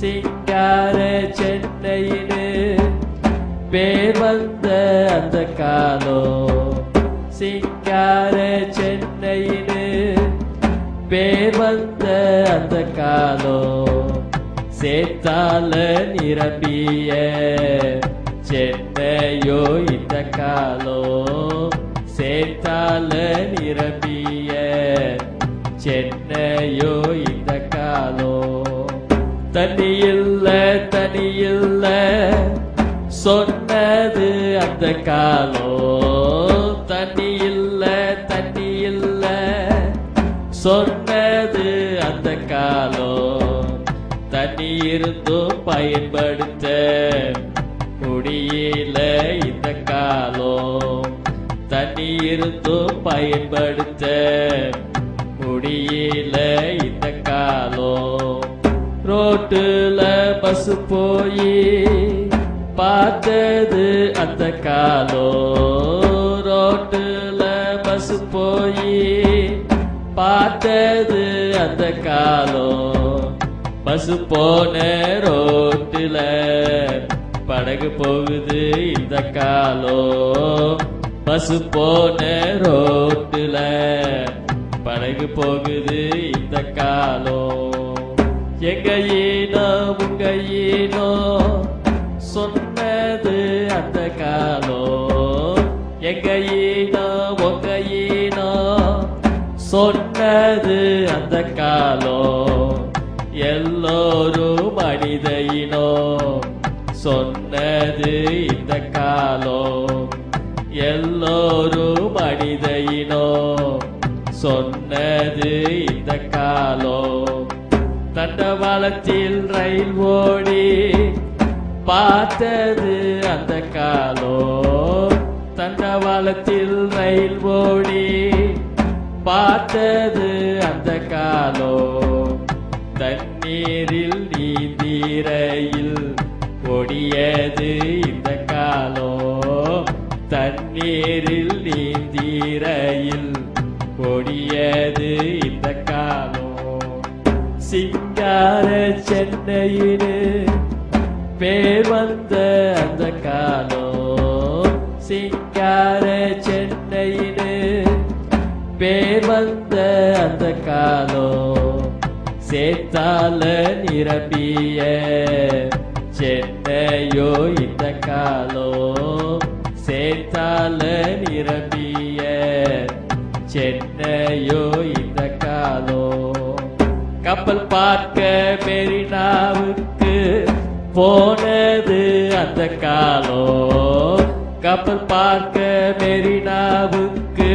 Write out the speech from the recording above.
சிங்கார சென்னையினு பேர் வந்த அந்த காலம் சிங்கார சென்னையினு பேர் வந்த அந்த காலம் சேத்தால நிரம்பிய சென்னையோ இந்த காலம் சேத்தால நிரம்பிய சென்னையோ தனி இல்ல தனி இல்ல சொன்னது அந்த காலம் தண்ணி இல்ல தண்ணி இல்ல சொன்னது அந்த காலம் தனி இருந்தும் பயன்படுத்த முடியல இந்த காலம் தனி இருந்தும் பயன்படுத்த முடியல இந்த காலம் ரோட்டுல பசு போய் பார்த்தது அந்த காலோ. ரோட்டுல பசு போய் பார்த்தது அந்த காலோ. பசு போன ரோட்டுல படகு போகுது இந்த காலோ. பசு போன ரோட்டுல படகு போகுது இந்த காலம் எங்க ஈனோ உங்க ஈனோ சொன்னது அந்த காலம் எங்க ஈனோ உங்க ஈனோ சொன்னது அந்த காலம் எல்லோரும் மனித இனோ சொன்னது இந்த காலம் எல்லோரும் மனித இனோ சொன்னது இந்த காலம் தண்டவாளத்தில் ரயில் ஓடி பார்த்தது அந்த காலோ. தண்டவாளத்தில் ரயில் ஓடி பார்த்தது அந்த காலோ. தண்ணீரில் நீந்திரையில் ஒடியது இந்த காலோ. தண்ணீரில் நீந்திரையில் ஒடியது இந்த காலம் சிங்கார சென்னையினு பேர் வந்த அந்த காலம் சிங்கார சென்னையினு பேர் வந்த அந்த காலம் சேத்தால நிரம்பிய சென்னையோ இந்த காலம் சேத்தால நிரம்பிய சென்னையோ இந்த காலம் கப்பல் பார்க்க மெரினாவுக்கு போனது அந்த காலம் கப்பல் பார்க்க மெரினாவுக்கு